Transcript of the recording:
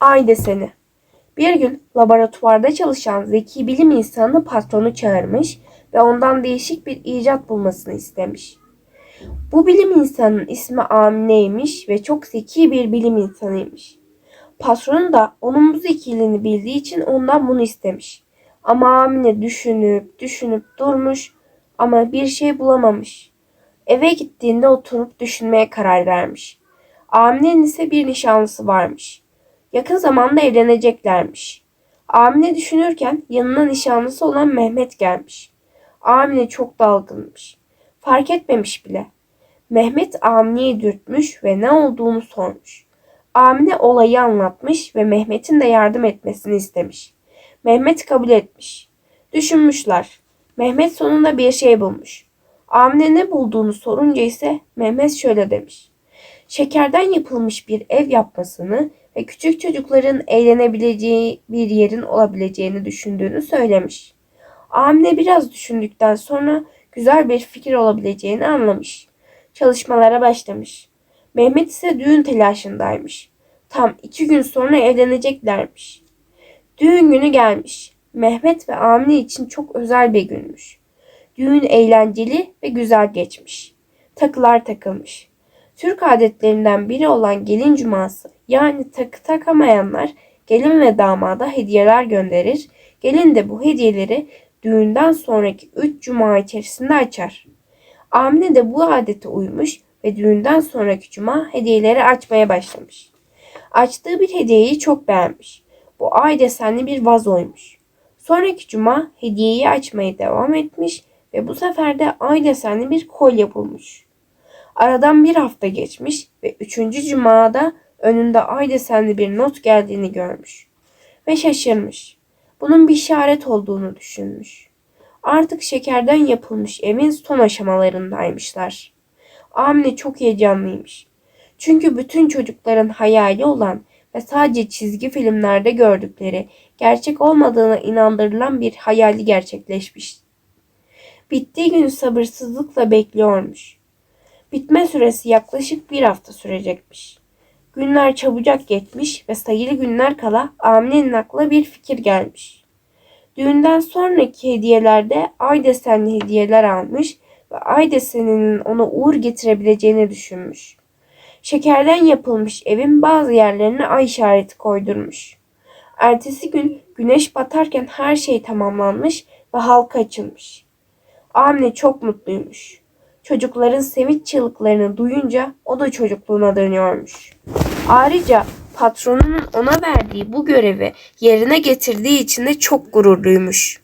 Ay deseni. Bir gün laboratuvarda çalışan zeki bilim insanı patronu çağırmış ve ondan değişik bir icat bulmasını istemiş. Bu bilim insanının ismi Amine'ymiş ve çok zeki bir bilim insanıymış. Patron da onun bu zekiliğini bildiği için ondan bunu istemiş. Ama Amine düşünüp düşünüp durmuş ama bir şey bulamamış. Eve gittiğinde oturup düşünmeye karar vermiş. Amine'nin ise bir nişanlısı varmış. Yakın zamanda evleneceklermiş. Amine düşünürken yanına nişanlısı olan Mehmet gelmiş. Amine çok dalgınmış. Fark etmemiş bile. Mehmet Amine'yi dürtmüş ve ne olduğunu sormuş. Amine olayı anlatmış ve Mehmet'in de yardım etmesini istemiş. Mehmet kabul etmiş. Düşünmüşler. Mehmet sonunda bir şey bulmuş. Amine ne bulduğunu sorunca ise Mehmet şöyle demiş. Şekerden yapılmış bir ev yapmasını ve küçük çocukların eğlenebileceği bir yerin olabileceğini düşündüğünü söylemiş. Amine biraz düşündükten sonra güzel bir fikir olabileceğini anlamış. Çalışmalara başlamış. Mehmet ise düğün telaşındaymış. Tam iki gün sonra evleneceklermiş. Düğün günü gelmiş. Mehmet ve Amine için çok özel bir günmüş. Düğün eğlenceli ve güzel geçmiş. Takılar takılmış. Türk adetlerinden biri olan gelin cuması yani takı takamayanlar gelin ve damada hediyeler gönderir. Gelin de bu hediyeleri düğünden sonraki 3 cuma içerisinde açar. Amine de bu adete uymuş ve düğünden sonraki cuma hediyeleri açmaya başlamış. Açtığı bir hediyeyi çok beğenmiş. Bu ay desenli bir vazoymuş. Sonraki cuma hediyeyi açmaya devam etmiş ve bu sefer de ay desenli bir kolye bulmuş. Aradan bir hafta geçmiş ve üçüncü cumada önünde ay desenli bir not geldiğini görmüş. Ve şaşırmış. Bunun bir işaret olduğunu düşünmüş. Artık şekerden yapılmış evin son aşamalarındaymışlar. Amine çok heyecanlıymış. Çünkü bütün çocukların hayali olan ve sadece çizgi filmlerde gördükleri gerçek olmadığına inandırılan bir hayali gerçekleşmiş. Bittiği gün sabırsızlıkla bekliyormuş. Bitme süresi yaklaşık bir hafta sürecekmiş. Günler çabucak geçmiş ve sayılı günler kala Amine'nin aklına bir fikir gelmiş. Düğünden sonraki hediyelerde ay desenli hediyeler almış ve ay deseninin ona uğur getirebileceğini düşünmüş. Şekerden yapılmış evin bazı yerlerine ay işareti koydurmuş. Ertesi gün güneş batarken her şey tamamlanmış ve halka açılmış. Amine çok mutluymuş. Çocukların sevinç çığlıklarını duyunca o da çocukluğuna dönüyormuş. Ayrıca patronunun ona verdiği bu görevi yerine getirdiği için de çok gururluymuş.